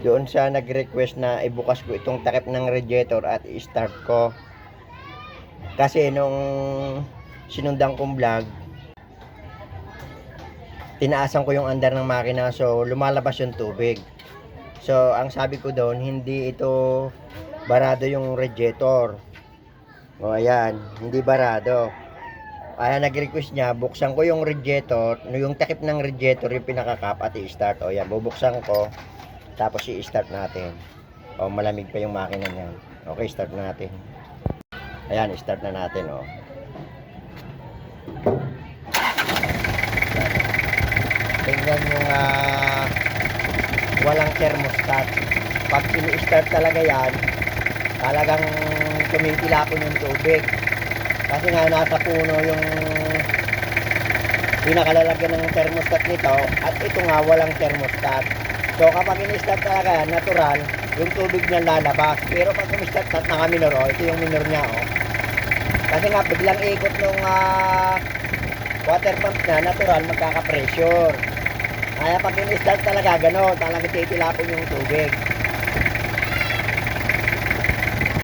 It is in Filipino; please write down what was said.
doon siya nag-request na ibukas ko itong takip ng radiator at i-start ko. Kasi nung sinundan kong vlog, tinaasan ko yung andar ng makina so lumalabas yung tubig. So ang sabi ko doon, hindi ito barado yung radiator. O ayan, hindi barado. Kaya nag-request niya, buksan ko yung radiator, yung takip ng radiator yung pinaka-cap at i-start. O yan, bubuksan ko. Tapos i-start natin. O malamig pa yung makina niyan. Okay, start natin. Ayan, start na natin o. Tingnan yung ah, walang thermostat. Pag ini-start talaga yan, talagang tumitilapon yung tubig. Kasi nga nasa puno yung pinakalalagyan ng thermostat nito at ito nga walang thermostat. So kapag in-start talaga yan, natural, yung tubig niya lalabas. Pero pag in-start at naka-minor, oh, ito yung minor niya, oh. Kasi nga biglang ikot nung ah, water pump niya, natural, magkaka-pressure. Kaya pag in-start talaga, gano'n, talagang titilapon yung tubig.